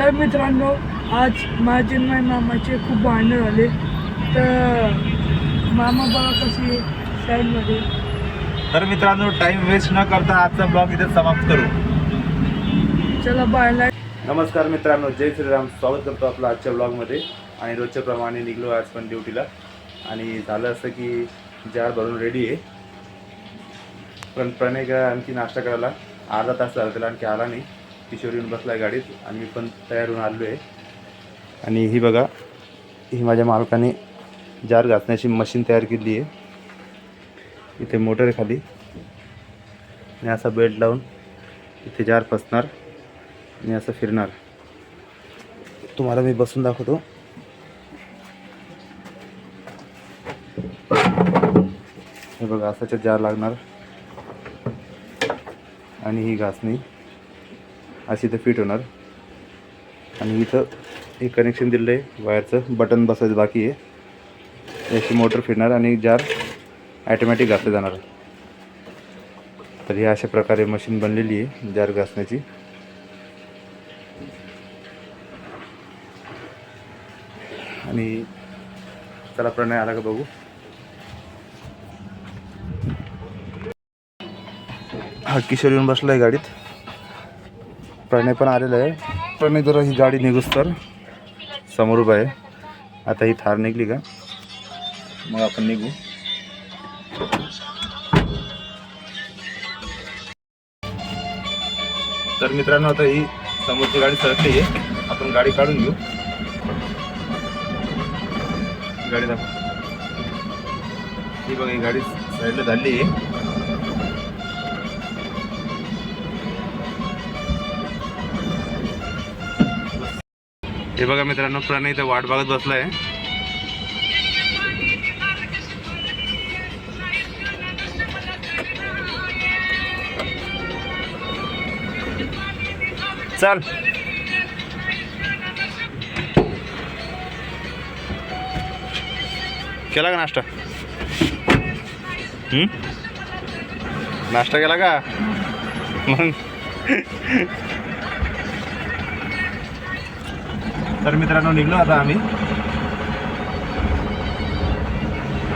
तर मित्रांनो आज माझे आणि माझ्या मामाचे खूप भांडणं झाले. तर मामा बघा कशी साईडमध्ये. तर मित्रांनो टाइम वेस्ट न करता आजचा ब्लॉग इथे समाप्त करू. चला बायला नमस्कार मित्रांनो जय श्रीराम. स्वागत करतो आपलं आजच्या ब्लॉगमध्ये आणि रोजच्या प्रमाणे निघलो आज पण ड्युटीला. आणि झालं असं की जार भरून रेडी आहे. पण प्रणय का आणखी नाश्ता करायला अर्धा तास झाला त्याला आणखी आला नाही. किशोर येऊन बसला आहे गाडीत आणि मी पण तयार होऊन आलो आहे आणि ही बघा ही माझ्या मालकाने जार घासण्याची मशीन तयार केली आहे. इथे मोटर आहे खाली. आणि असा बेल्ट लावून इथे जार फसणार आणि असं फिरणार. तुम्हाला मी बसून दाखवतो. हे बघा असाच्या जार लागणार. आणि ही घासणी. अशी इथं फिट होणार. आणि इथं हे कनेक्शन दिलं आहे वायरचं बटन बसायचं बाकी आहे. याची मोटर फिरणार आणि जार ॲटोमॅटिक घासले जाणार. तर ही अशा प्रकारे मशीन बनलेली आहे जार घासण्याची. आणि चला प्रणय आला का बघू. हा किशोर येऊन बसला आहे गाडीत. प्रणय पण आलेला आहे. प्रणय जरा ही गाडी निघूस तर. समोर उभा आहे. आता ही थार निघली का? मग आपण निघू. तर मित्रांनो आता ही समोरची गाडी सरकली आहे. आपण गाडी काढून घेऊ. गाडी दाखव. ही बघा ही गाडी साईडला झाली आहे. हे बघा मित्रांनो प्रणय इथं वाट बघत बसलाय. चल. केला का नाश्ता? नाश्ता केला का? मग तर मित्रांनो निघलो आता आम्ही.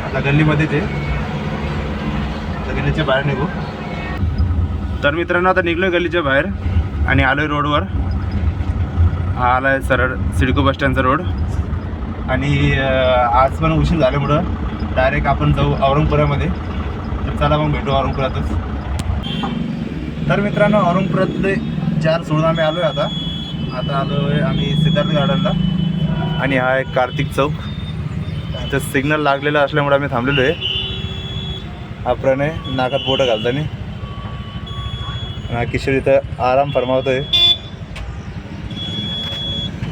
आता गल्लीमध्येच आहे गल्लीच्या बाहेर निघू. तर मित्रांनो आता निघलोय गल्लीच्या बाहेर आणि आलोय रोडवर. हा आलाय सरळ सिडको बस स्टँडचा रोड. आणि आज पण उशीर झाल्यामुळं डायरेक्ट आपण जाऊ औरंगपुरामध्ये. तर चला मग भेटू औरंगपुरातच. तर मित्रांनो औरंगपुरातले चार सोडून आम्ही आलो आहे आता. आता आलो आहे आम्ही सिद्धार्थ गार्डनला आणि हा एक कार्तिक चौक. इथं सिग्नल लागलेलं असल्यामुळे आम्ही थांबलेलो आहे. हा प्रणय नाकात बोटं घालताना. हा किशोर इथं आराम फरमावतोय.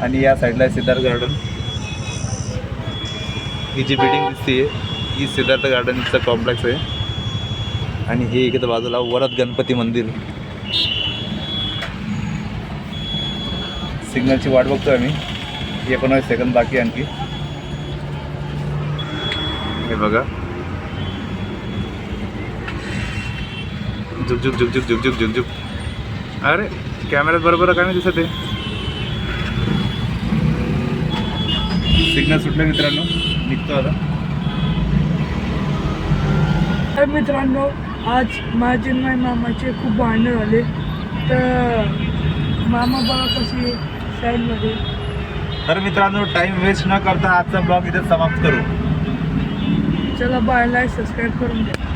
आणि या साईडला आहे सिद्धार्थ गार्डन ही जी बिल्डिंग दिसते ही सिद्धार्थ गार्डनचं कॉम्प्लेक्स आहे. आणि हे इकडं बाजूला वरद गणपती मंदिर. सिग्नलची वाट बघतोय आम्ही. एकोणावीस सेकंद बाकी आणखी. हे बघा. झुक झुक झुक झुक झुक झुक झुक झुक अरे कॅमेऱ्यात बरोबर काय नाही दिसत आहे? सिग्नल सुटलं मित्रांनो. निघतो आता. मित्रांनो आज माझे मामाचे खूप भांडण झाले. तर मामा बघा कशी तर मित्रांनो टाइम वेस्ट न करता आजचा ब्लॉग इथे समाप्त करू. चला बायला सबस्क्राईब करून द्या